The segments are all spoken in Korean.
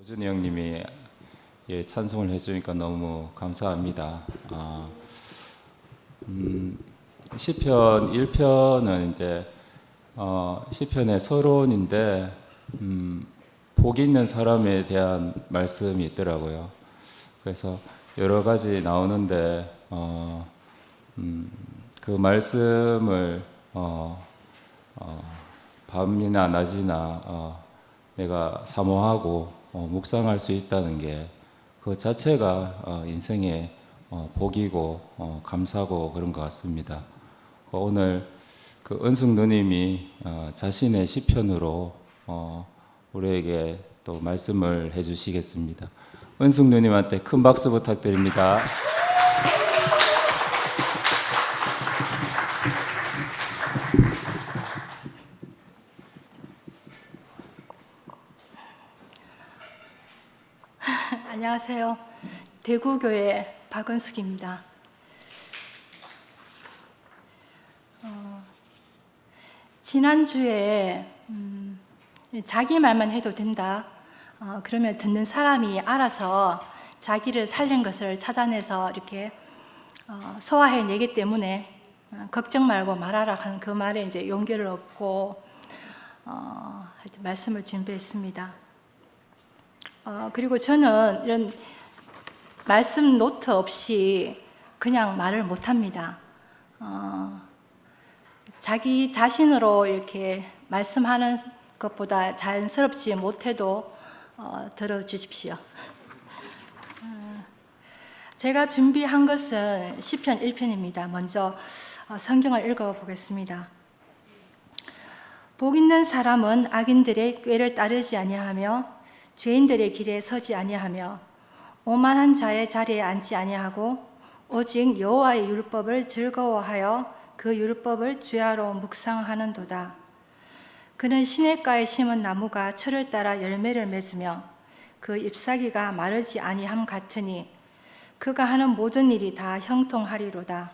오준이 형님이 예, 찬송을 해주니까 너무 감사합니다. 아, 음, 시편 1편은 이제 어, 시편의 서론인데 음, 복 있는 사람에 대한 말씀이 있더라고요. 그래서 여러 가지 나오는데 어, 음, 그 말씀을 어, 어, 밤이나 낮이나 어, 내가 사모하고 어, 묵상할 수 있다는 게 그 자체가 어, 인생의 어, 복이고 어, 감사고 그런 것 같습니다. 어, 오늘 그 은숙 누님이 어, 자신의 시편으로 어, 우리에게 또 말씀을 해주시겠습니다. 은숙 누님한테 큰 박수 부탁드립니다. 안녕하세요. 대구교회 박은숙입니다. 어, 지난주에 음, 자기 말만 해도 된다. 어, 그러면 듣는 사람이 알아서 자기를 살린 것을 찾아내서 이렇게 어, 소화해 내기 때문에 어, 걱정 말고 말하라 하는 그 말에 이제 용기를 얻고 어, 말씀을 준비했습니다. 어, 그리고 저는 이런 말씀 노트 없이 그냥 말을 못 합니다. 어, 자기 자신으로 이렇게 말씀하는 것보다 자연스럽지 못해도 어, 들어주십시오. 어, 제가 준비한 것은 시편 1편입니다. 먼저 어, 성경을 읽어 보겠습니다. 복 있는 사람은 악인들의 꾀를 따르지 아니하며 죄인들의 길에 서지 아니하며 오만한 자의 자리에 앉지 아니하고 오직 여호와의 율법을 즐거워하여 그 율법을 주야로 묵상하는도다. 그는 시냇가에 심은 나무가 철을 따라 열매를 맺으며 그 잎사귀가 마르지 아니함 같으니 그가 하는 모든 일이 다 형통하리로다.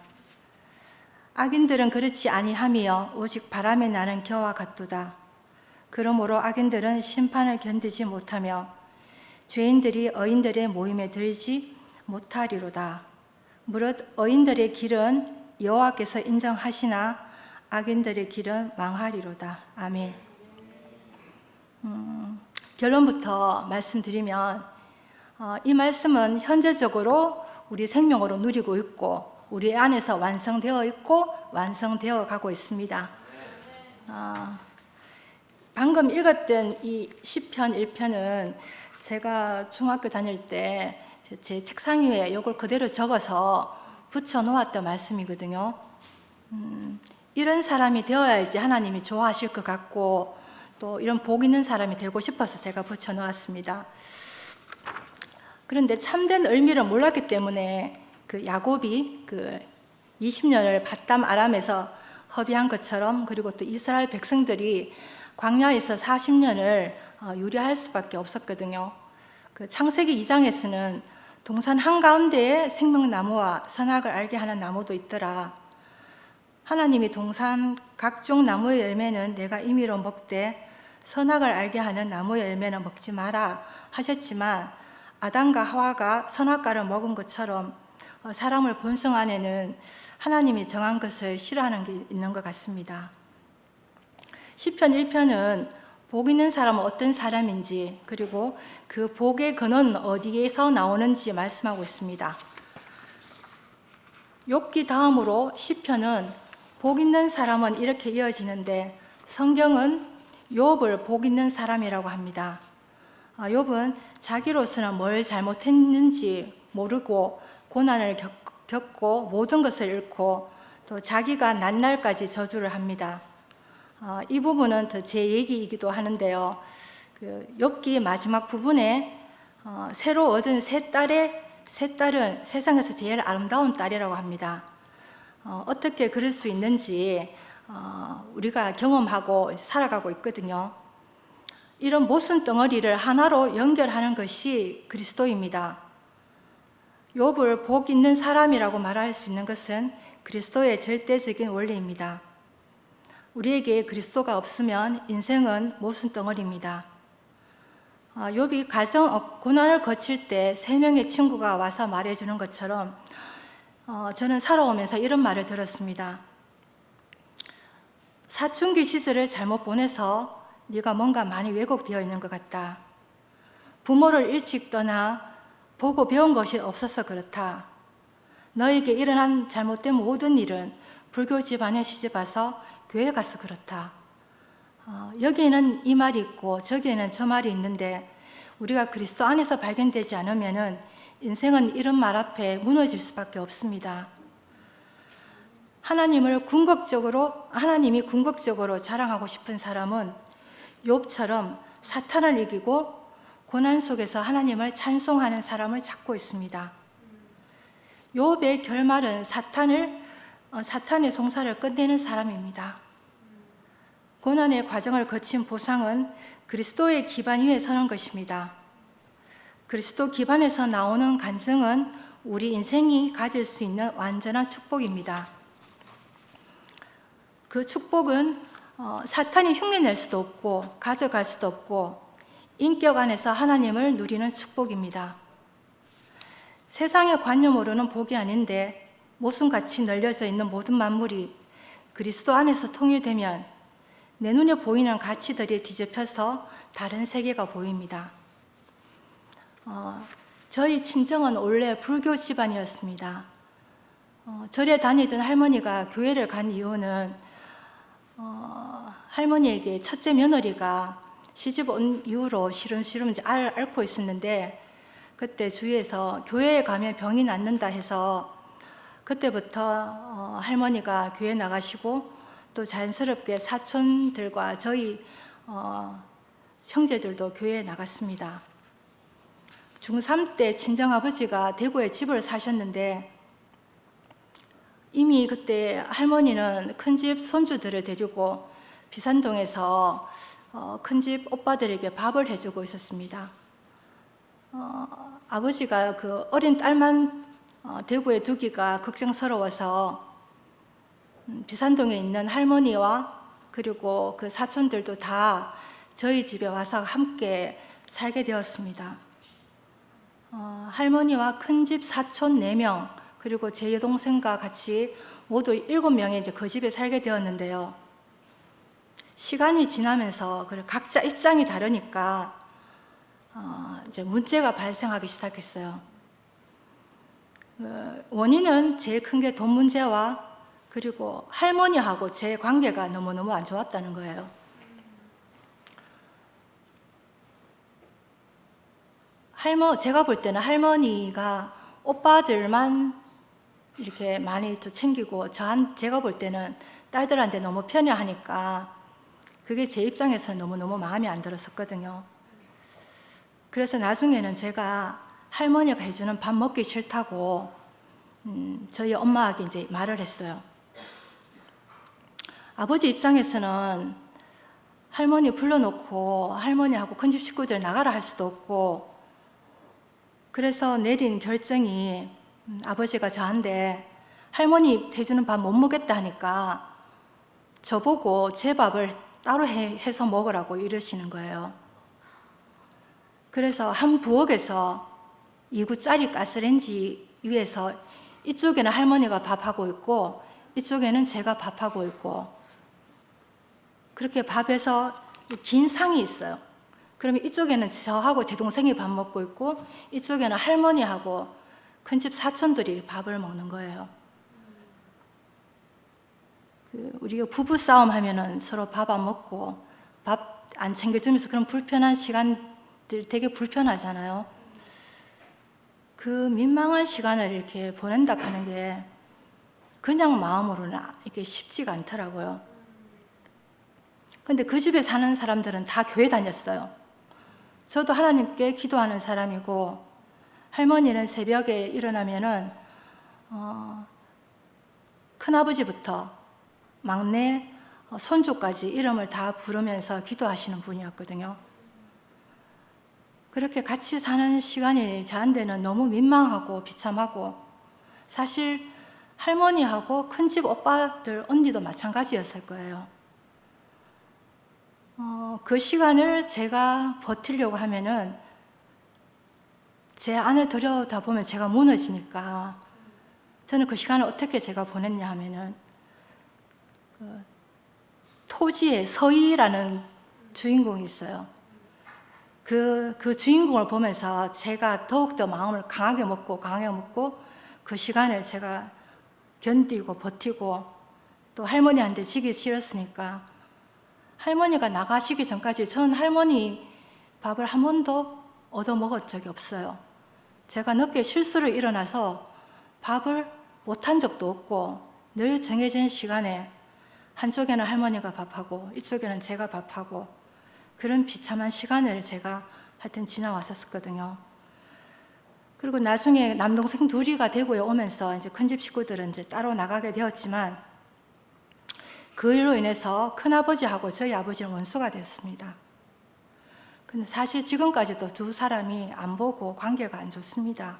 악인들은 그렇지 아니하며 오직 바람에 나는 겨와 같도다. 그러므로 악인들은 심판을 견디지 못하며 죄인들이 어인들의 모임에 들지 못하리로다. 무릇 어인들의 길은 여호와께서 인정하시나 악인들의 길은 망하리로다. 아멘. 음, 결론부터 말씀드리면 어, 이 말씀은 현재적으로 우리 생명으로 누리고 있고 우리 안에서 완성되어 있고 완성되어 가고 있습니다. 어, 방금 읽었던 이 시편 1편은 제가 중학교 다닐 때 제 책상 위에 이걸 그대로 적어서 붙여 놓았던 말씀이거든요. 음, 이런 사람이 되어야지 하나님이 좋아하실 것 같고 또 이런 복 있는 사람이 되고 싶어서 제가 붙여 놓았습니다. 그런데 참된 의미를 몰랐기 때문에 그 야곱이 그 20년을 바담 아람에서 허비한 것처럼 그리고 또 이스라엘 백성들이 광야에서 40년을 어, 유리할 수밖에 없었거든요. 그 창세기 2장에서는 동산 한가운데에 생명나무와 선악을 알게 하는 나무도 있더라. 하나님이 동산 각종 나무의 열매는 내가 임의로 먹되 선악을 알게 하는 나무의 열매는 먹지 마라 하셨지만 아담과 하와가 선악과를 먹은 것처럼 어, 사람을 본성 안에는 하나님이 정한 것을 싫어하는 게 있는 것 같습니다. 시편 1편은 복 있는 사람은 어떤 사람인지 그리고 그 복의 근원은 어디에서 나오는지 말씀하고 있습니다. 욥기 다음으로 시편은 복 있는 사람은 이렇게 이어지는데 성경은 욥을 복 있는 사람이라고 합니다. 아, 욥은 자기로서는 뭘 잘못했는지 모르고 고난을 겪, 겪고 모든 것을 잃고 또 자기가 난날까지 저주를 합니다. 어, 이 부분은 더 제 얘기이기도 하는데요. 그 욥기 마지막 부분에 어, 새로 얻은 새 딸의 새 딸은 세상에서 제일 아름다운 딸이라고 합니다. 어, 어떻게 그럴 수 있는지 어, 우리가 경험하고 살아가고 있거든요. 이런 모순 덩어리를 하나로 연결하는 것이 그리스도입니다. 욥을 복 있는 사람이라고 말할 수 있는 것은 그리스도의 절대적인 원리입니다. 우리에게 그리스도가 없으면 인생은 모순 덩어리입니다. 어, 욥이 가정 어, 고난을 거칠 때 세 명의 친구가 와서 말해주는 것처럼 어, 저는 살아오면서 이런 말을 들었습니다. 사춘기 시절을 잘못 보내서 네가 뭔가 많이 왜곡되어 있는 것 같다. 부모를 일찍 떠나 보고 배운 것이 없어서 그렇다. 너에게 일어난 잘못된 모든 일은 불교 집안에 시집 와서 교회 가서 그렇다. 어, 여기에는 이 말이 있고 저기에는 저 말이 있는데 우리가 그리스도 안에서 발견되지 않으면은 인생은 이런 말 앞에 무너질 수밖에 없습니다. 하나님을 궁극적으로 하나님이 궁극적으로 자랑하고 싶은 사람은 욥처럼 사탄을 이기고 고난 속에서 하나님을 찬송하는 사람을 찾고 있습니다. 욥의 결말은 사탄을 어, 사탄의 송사를 끝내는 사람입니다. 고난의 과정을 거친 보상은 그리스도의 기반 위에 서는 것입니다. 그리스도 기반에서 나오는 간증은 우리 인생이 가질 수 있는 완전한 축복입니다. 그 축복은 어, 사탄이 흉내낼 수도 없고 가져갈 수도 없고 인격 안에서 하나님을 누리는 축복입니다. 세상의 관념으로는 복이 아닌데 모순같이 널려져 있는 모든 만물이 그리스도 안에서 통일되면 내 눈에 보이는 가치들이 뒤집혀서 다른 세계가 보입니다. 어, 저희 친정은 원래 불교 집안이었습니다. 어, 절에 다니던 할머니가 교회를 간 이유는 어, 할머니에게 첫째 며느리가 시집 온 이후로 시름시름 알, 앓고 있었는데 그때 주위에서 교회에 가면 병이 낫는다 해서 그때부터 어, 할머니가 교회 나가시고 또 자연스럽게 사촌들과 저희 어, 형제들도 교회에 나갔습니다. 중3 때 친정아버지가 대구에 집을 사셨는데 이미 그때 할머니는 큰 집 손주들을 데리고 비산동에서 어, 큰집 오빠들에게 밥을 해주고 있었습니다. 어, 아버지가 그 어린 딸만 어, 대구에 두기가 걱정스러워서 음, 비산동에 있는 할머니와 그리고 그 사촌들도 다 저희 집에 와서 함께 살게 되었습니다. 어, 할머니와 큰 집 사촌 4명, 그리고 제 여동생과 같이 모두 7명이 이제 그 집에 살게 되었는데요. 시간이 지나면서 그 각자 입장이 다르니까 어, 이제 문제가 발생하기 시작했어요. 어, 원인은 제일 큰 게 돈 문제와 그리고 할머니하고 제 관계가 너무너무 안 좋았다는 거예요. 할머, 제가 볼 때는 할머니가 오빠들만 이렇게 많이 또 챙기고 저한 제가 볼 때는 딸들한테 너무 편애하니까 그게 제 입장에서는 너무 너무 마음에 안 들었었거든요. 그래서 나중에는 제가 할머니가 해주는 밥 먹기 싫다고 음, 저희 엄마에게 이제 말을 했어요. 아버지 입장에서는 할머니 불러놓고 할머니하고 큰집 식구들 나가라 할 수도 없고 그래서 내린 결정이 음, 아버지가 저한테 할머니 해주는 밥 못 먹겠다 하니까 저보고 제 밥을 따로 해, 해서 먹으라고 이러시는 거예요. 그래서 한 부엌에서 2구짜리 가스레인지 위에서 이쪽에는 할머니가 밥하고 있고 이쪽에는 제가 밥하고 있고 그렇게 밥에서 긴 상이 있어요. 그러면 이쪽에는 저하고 제 동생이 밥 먹고 있고 이쪽에는 할머니하고 큰 집 사촌들이 밥을 먹는 거예요. 그 우리가 부부 싸움 하면은 서로 밥 안 먹고 밥 안 챙겨주면서 그런 불편한 시간들 되게 불편하잖아요. 그 민망한 시간을 이렇게 보낸다 하는 게 그냥 마음으로는 이게 쉽지가 않더라고요. 근데 그 집에 사는 사람들은 다 교회 다녔어요. 저도 하나님께 기도하는 사람이고 할머니는 새벽에 일어나면은 어, 큰 아버지부터 막내 어, 손주까지 이름을 다 부르면서 기도하시는 분이었거든요. 그렇게 같이 사는 시간이 저한테는 너무 민망하고 비참하고 사실 할머니하고 큰 집 오빠들 언니도 마찬가지였을 거예요. 어, 그 시간을 제가 버티려고 하면은 제 안에 들여다 보면 제가 무너지니까 저는 그 시간을 어떻게 제가 보냈냐 하면은 그 토지의 서희라는 주인공이 있어요. 그, 그 주인공을 보면서 제가 더욱더 마음을 강하게 먹고 강하게 먹고 그 시간을 제가 견디고 버티고 또 할머니한테 지기 싫었으니까 할머니가 나가시기 전까지 전 할머니 밥을 한 번도 얻어 먹은 적이 없어요. 제가 늦게 실수로 일어나서 밥을 못한 적도 없고 늘 정해진 시간에 한쪽에는 할머니가 밥하고 이쪽에는 제가 밥하고 그런 비참한 시간을 제가 하여튼 지나왔었거든요. 그리고 나중에 남동생 둘이가 대구에 오면서 이제 큰집 식구들은 이제 따로 나가게 되었지만 그 일로 인해서 큰아버지하고 저희 아버지는 원수가 됐습니다. 근데 사실 지금까지도 두 사람이 안 보고 관계가 안 좋습니다.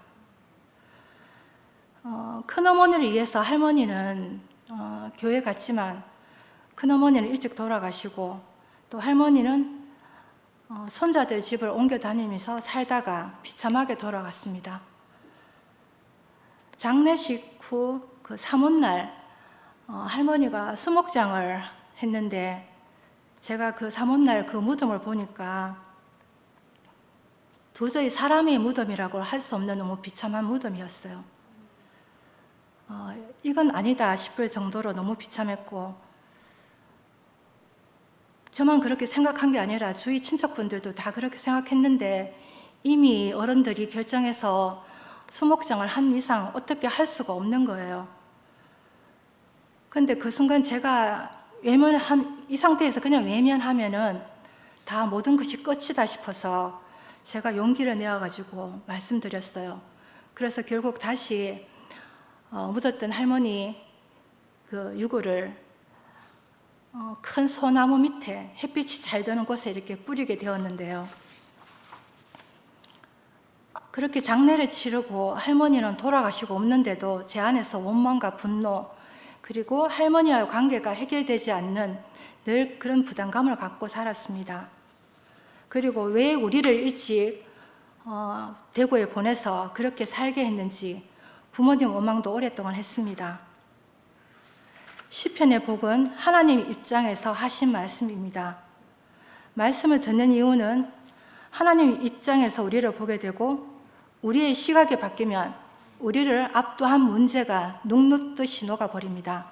어, 큰어머니를 위해서 할머니는 어, 교회 갔지만 큰어머니는 일찍 돌아가시고 또 할머니는 어, 손자들 집을 옮겨 다니면서 살다가 비참하게 돌아갔습니다. 장례식 후 그 사문날 어, 할머니가 수목장을 했는데 제가 그 사문날 그 무덤을 보니까 도저히 사람의 무덤이라고 할 수 없는 너무 비참한 무덤이었어요. 어, 이건 아니다 싶을 정도로 너무 비참했고 저만 그렇게 생각한 게 아니라 주위 친척분들도 다 그렇게 생각했는데 이미 어른들이 결정해서 수목장을 한 이상 어떻게 할 수가 없는 거예요. 근데 그 순간 제가 외면한 이 상태에서 그냥 외면하면은 다 모든 것이 끝이다 싶어서 제가 용기를 내어 가지고 말씀드렸어요. 그래서 결국 다시 어, 묻었던 할머니 그 유골을 어, 큰 소나무 밑에 햇빛이 잘 드는 곳에 이렇게 뿌리게 되었는데요. 그렇게 장례를 치르고 할머니는 돌아가시고 없는데도 제 안에서 원망과 분노 그리고 할머니와의 관계가 해결되지 않는 늘 그런 부담감을 갖고 살았습니다. 그리고 왜 우리를 일찍 어, 대구에 보내서 그렇게 살게 했는지 부모님 원망도 오랫동안 했습니다. 시편의 복은 하나님 입장에서 하신 말씀입니다. 말씀을 듣는 이유는 하나님 입장에서 우리를 보게 되고 우리의 시각이 바뀌면 우리를 압도한 문제가 눅눅듯이 녹아버립니다.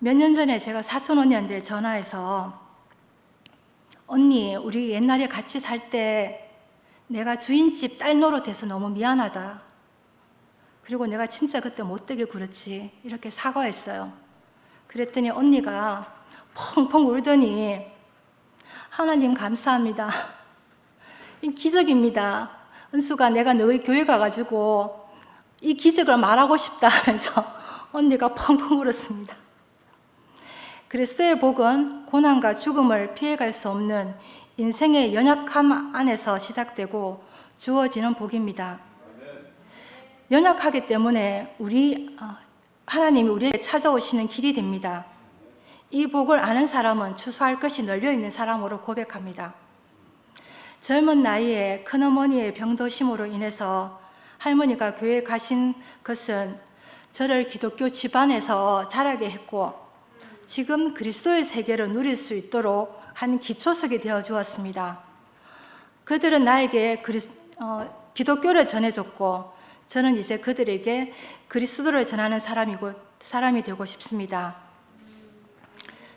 몇 년 전에 제가 사촌 언니한테 전화해서 언니, 우리 옛날에 같이 살 때 내가 주인집 딸 노릇해서 너무 미안하다. 그리고 내가 진짜 그때 못되게 굴었지. 이렇게 사과했어요. 그랬더니 언니가 펑펑 울더니 하나님 감사합니다. 이 기적입니다. 은수가 내가 너희 교회 가가지고 이 기적을 말하고 싶다 하면서 언니가 펑펑 울었습니다. 그리스도의 복은 고난과 죽음을 피해갈 수 없는 인생의 연약함 안에서 시작되고 주어지는 복입니다. 연약하기 때문에 우리 어, 하나님이 우리에게 찾아오시는 길이 됩니다. 이 복을 아는 사람은 추수할 것이 널려 있는 사람으로 고백합니다. 젊은 나이에 큰어머니의 병도심으로 인해서 할머니가 교회 가신 것은 저를 기독교 집안에서 자라게 했고 지금 그리스도의 세계를 누릴 수 있도록 한 기초석이 되어 주었습니다. 그들은 나에게 그리스, 어, 기독교를 전해줬고 저는 이제 그들에게 그리스도를 전하는 사람이고 사람이 되고 싶습니다.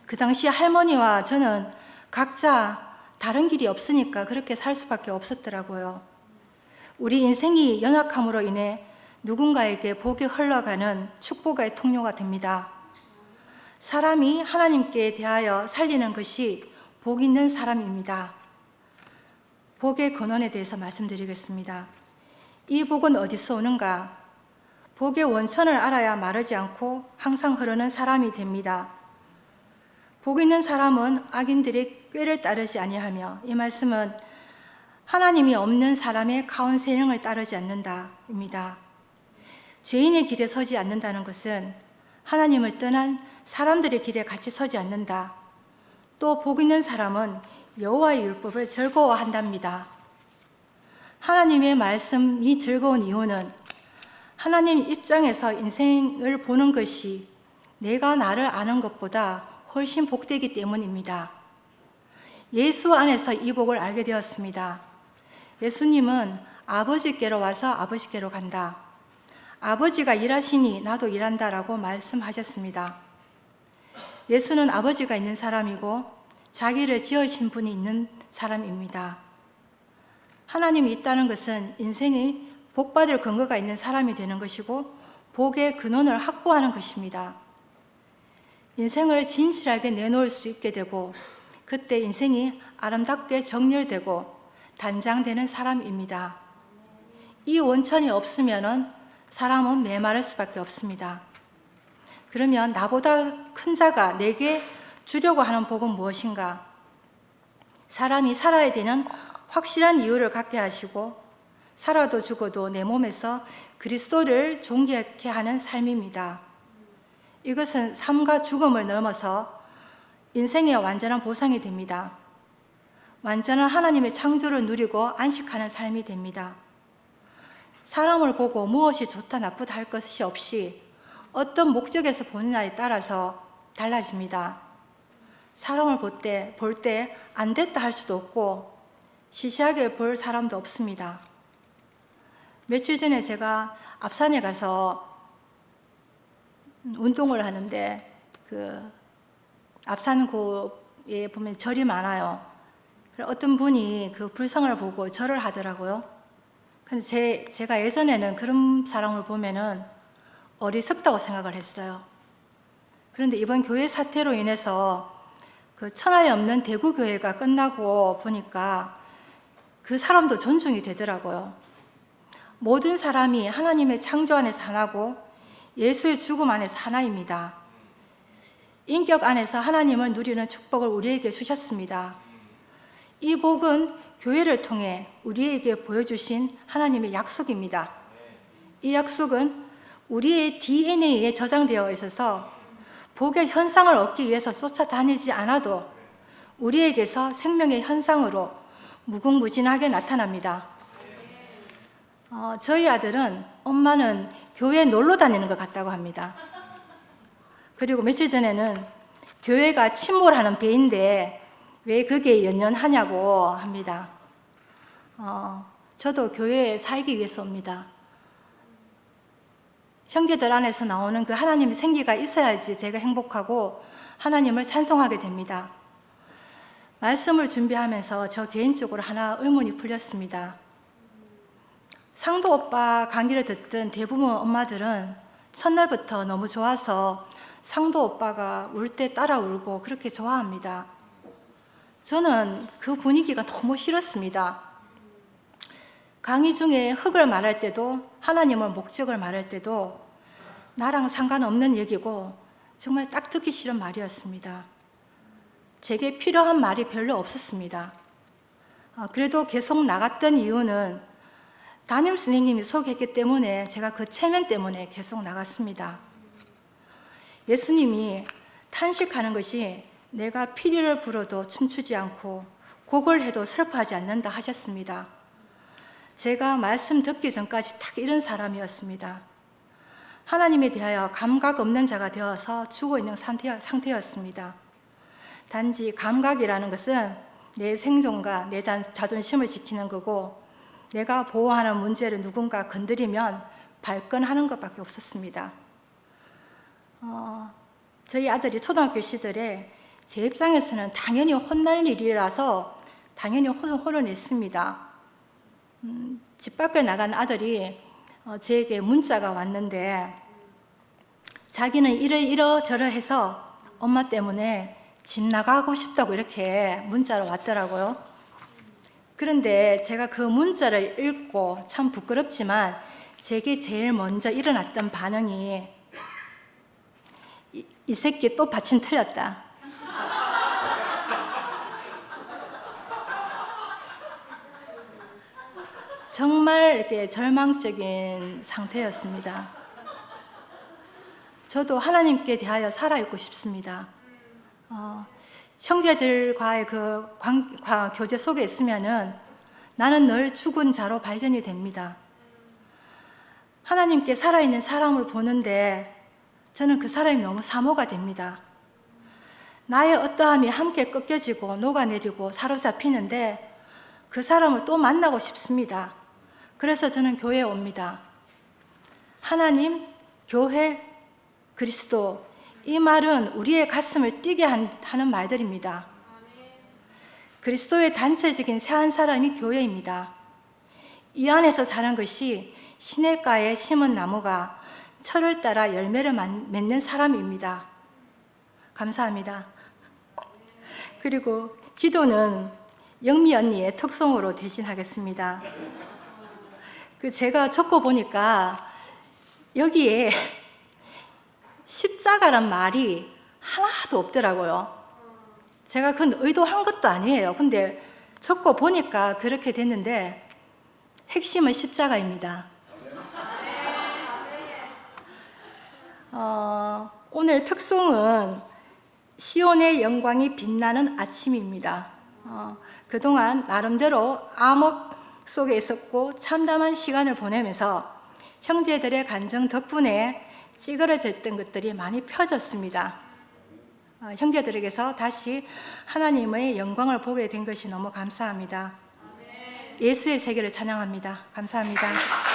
그 당시 할머니와 저는 각자 다른 길이 없으니까 그렇게 살 수밖에 없었더라고요. 우리 인생이 연약함으로 인해 누군가에게 복이 흘러가는 축복의 통로가 됩니다. 사람이 하나님께 대하여 살리는 것이 복 있는 사람입니다. 복의 근원에 대해서 말씀드리겠습니다. 이 복은 어디서 오는가? 복의 원천을 알아야 마르지 않고 항상 흐르는 사람이 됩니다. 복 있는 사람은 악인들의 꾀를 따르지 아니하며 이 말씀은 하나님이 없는 사람의 카운세링을 따르지 않는다입니다. 죄인의 길에 서지 않는다는 것은 하나님을 떠난 사람들의 길에 같이 서지 않는다. 또 복 있는 사람은 여호와의 율법을 즐거워한답니다. 하나님의 말씀이 즐거운 이유는 하나님 입장에서 인생을 보는 것이 내가 나를 아는 것보다 훨씬 복되기 때문입니다. 예수 안에서 이 복을 알게 되었습니다. 예수님은 아버지께로 와서 아버지께로 간다. 아버지가 일하시니 나도 일한다라고 말씀하셨습니다. 예수는 아버지가 있는 사람이고 자기를 지으신 분이 있는 사람입니다. 하나님이 있다는 것은 인생이 복받을 근거가 있는 사람이 되는 것이고 복의 근원을 확보하는 것입니다. 인생을 진실하게 내놓을 수 있게 되고 그때 인생이 아름답게 정렬되고 단장되는 사람입니다. 이 원천이 없으면 사람은 메마를 수밖에 없습니다. 그러면 나보다 큰 자가 내게 주려고 하는 복은 무엇인가? 사람이 살아야 되는 확실한 이유를 갖게 하시고 살아도 죽어도 내 몸에서 그리스도를 존귀하게 하는 삶입니다. 이것은 삶과 죽음을 넘어서 인생의 완전한 보상이 됩니다. 완전한 하나님의 창조를 누리고 안식하는 삶이 됩니다. 사람을 보고 무엇이 좋다 나쁘다 할 것이 없이 어떤 목적에서 보느냐에 따라서 달라집니다. 사람을 볼 때, 볼 때 안 됐다 할 수도 없고 시시하게 볼 사람도 없습니다. 며칠 전에 제가 앞산에 가서 운동을 하는데 그 앞산고에 보면 절이 많아요. 어떤 분이 그 불상을 보고 절을 하더라고요. 근데 제, 제가 예전에는 그런 사람을 보면은 어리석다고 생각을 했어요. 그런데 이번 교회 사태로 인해서 그 천하에 없는 대구 교회가 끝나고 보니까 그 사람도 존중이 되더라고요. 모든 사람이 하나님의 창조 안에서 하나고 예수의 죽음 안에서 하나입니다. 인격 안에서 하나님을 누리는 축복을 우리에게 주셨습니다. 이 복은 교회를 통해 우리에게 보여주신 하나님의 약속입니다. 이 약속은 우리의 DNA에 저장되어 있어서 복의 현상을 얻기 위해서 쫓아다니지 않아도 우리에게서 생명의 현상으로 무궁무진하게 나타납니다. 어, 저희 아들은 엄마는 교회 놀러 다니는 것 같다고 합니다. 그리고 며칠 전에는 교회가 침몰하는 배인데 왜 그게 연연하냐고 합니다. 어, 저도 교회에 살기 위해서 옵니다. 형제들 안에서 나오는 그 하나님의 생기가 있어야지 제가 행복하고 하나님을 찬송하게 됩니다. 말씀을 준비하면서 저 개인적으로 하나 의문이 풀렸습니다. 상도 오빠 강의를 듣던 대부분 엄마들은 첫날부터 너무 좋아서 상도 오빠가 울 때 따라 울고 그렇게 좋아합니다. 저는 그 분위기가 너무 싫었습니다. 강의 중에 흙을 말할 때도 하나님을 목적을 말할 때도 나랑 상관없는 얘기고 정말 딱 듣기 싫은 말이었습니다. 제게 필요한 말이 별로 없었습니다. 아, 그래도 계속 나갔던 이유는 담임 선생님이 소개했기 때문에 제가 그 체면 때문에 계속 나갔습니다. 예수님이 탄식하는 것이 내가 피리를 불어도 춤추지 않고 곡을 해도 슬퍼하지 않는다 하셨습니다. 제가 말씀 듣기 전까지 딱 이런 사람이었습니다. 하나님에 대하여 감각 없는 자가 되어서 죽어 있는 상태였습니다. 단지 감각이라는 것은 내 생존과 내 자존심을 지키는 거고 내가 보호하는 문제를 누군가 건드리면 발끈하는 것밖에 없었습니다. 어, 저희 아들이 초등학교 시절에 제 입장에서는 당연히 혼날 일이라서 당연히 혼을 냈습니다. 음, 집 밖을 나간 아들이 어, 저에게 문자가 왔는데 자기는 이러 이러 저러 해서 엄마 때문에 집 나가고 싶다고 이렇게 문자로 왔더라고요. 그런데 제가 그 문자를 읽고 참 부끄럽지만 제게 제일 먼저 일어났던 반응이 이, 이 새끼 또 받침 틀렸다. 정말 이렇게 절망적인 상태였습니다. 저도 하나님께 대하여 살아있고 싶습니다. 어, 형제들과의 그 관, 과- 교제 속에 있으면은 나는 늘 죽은 자로 발견이 됩니다. 하나님께 살아있는 사람을 보는데 저는 그 사람이 너무 사모가 됩니다. 나의 어떠함이 함께 꺾여지고 녹아내리고 사로잡히는데 그 사람을 또 만나고 싶습니다. 그래서 저는 교회에 옵니다. 하나님, 교회, 그리스도 이 말은 우리의 가슴을 뛰게 한- 하는 말들입니다. 그리스도의 단체적인 새한 사람이 교회입니다. 이 안에서 사는 것이 시냇가에 심은 나무가 철을 따라 열매를 만- 맺는 사람입니다. 감사합니다. 그리고 기도는 영미 언니의 특성으로 대신하겠습니다. 그 제가 적고 보니까 여기에 십자가란 말이 하나도 없더라고요. 제가 그건 의도한 것도 아니에요. 근데 적고 보니까 그렇게 됐는데 핵심은 십자가입니다. 어, 오늘 특송은 시온의 영광이 빛나는 아침입니다. 어, 그동안 나름대로 암흑 속에 있었고 참담한 시간을 보내면서 형제들의 간정 덕분에 찌그러졌던 것들이 많이 펴졌습니다. 어, 형제들에게서 다시 하나님의 영광을 보게 된 것이 너무 감사합니다. 예수의 세계를 찬양합니다. 감사합니다.